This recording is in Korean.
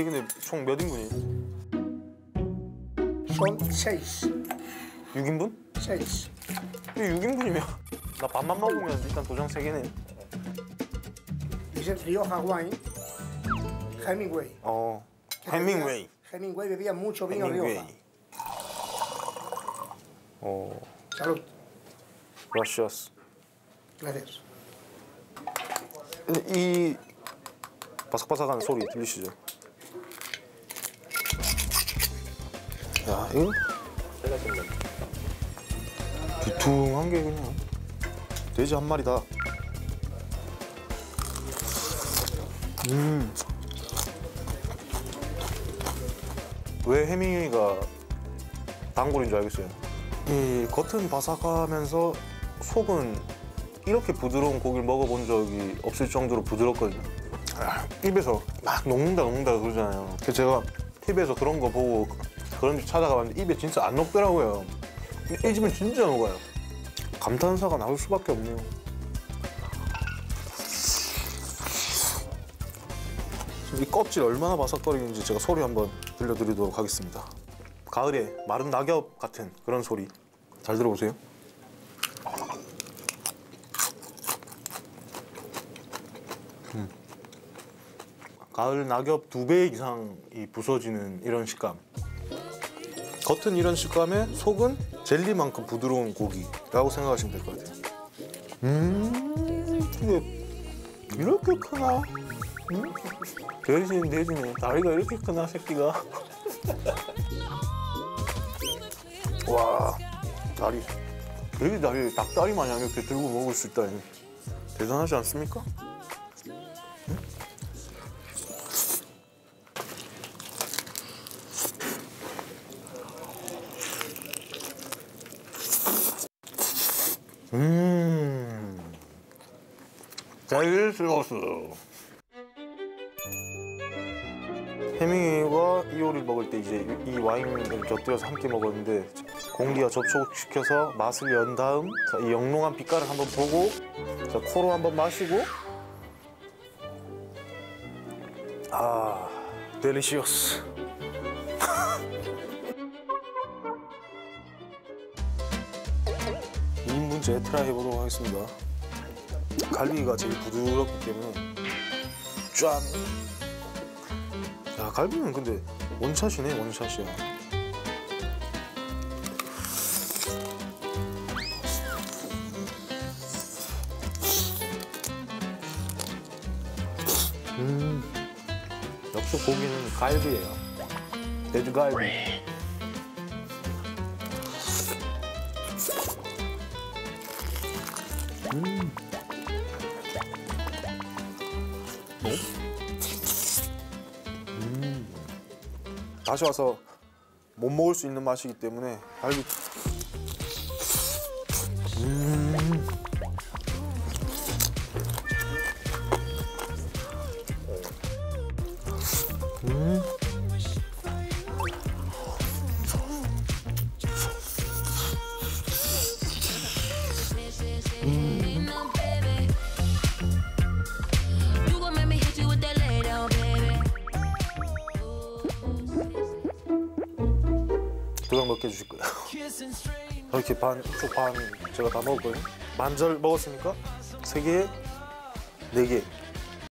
이 근데 총 몇 인분이? Son seis. 6인분? Seis. 이게 6인분이면 나 밥만 먹으면 일단 도장 3개네. Dice Rioja Wine. Hemingway. 어. Que 해밍웨이. bebía- Hemingway bebía mucho vino 해밍웨이. Rioja. 어. Salud. 러시아스. Gracias. 이 바삭바삭한 소리 들리시죠? 야, 이거 두툼한 게 그냥 돼지 한 마리다. 음. 왜 해밍웨이가 단골인 줄 알겠어요. 이 겉은 바삭하면서 속은 이렇게 부드러운 고기를 먹어본 적이 없을 정도로 부드럽거든요. 아, 입에서 막 녹는다 녹는다 그러잖아요. 제가 TV에서 그런 거 보고 그런 집 찾아가봤는데 입에 진짜 안 녹더라고요. 이 집은 진짜 녹아요. 감탄사가 나올 수밖에 없네요. 이 껍질 얼마나 바삭거리는지 제가 소리 한번 들려드리도록 하겠습니다. 가을에 마른 낙엽 같은 그런 소리 잘 들어보세요. 가을 낙엽 두 배 이상이 부서지는 이런 식감. 겉은 이런 식감에 속은 젤리만큼 부드러운 고기라고 생각하시면 될 것 같아요. 음, 이게 이렇게 크나? 음? 돼지는 돼지네. 다리가 이렇게 크나, 새끼가? 와, 다리. 돼지 다리, 닭다리 마냥 이렇게 들고 먹을 수 있다니. 대단하지 않습니까? 음. 델시러스. 해밍웨이와 이 요리를 먹을 때 이제 이 와인을 곁들여서 함께 먹었는데 공기와 접촉시켜서 맛을 연 다음 자, 이 영롱한 빛깔을 한번 보고 자, 코로 한번 마시고 아 델리시어스 이인분 제트라 해보도록 하겠습니다 갈비가 제일 부드럽기 때문에 짠 야, 갈비는 근데 원샷이네, 원샷이야. 음, 역시 고기는 갈비예요. 돼지갈비. 어? 다시 와서 못 먹을 수 있는 맛이기 때문에 갈비 음. 음. 도장 몇개 주실 거예요? 이렇게 반, 이쪽 반 제가 다 먹었거든요. 반절 먹었으니까 세 개, 네 개.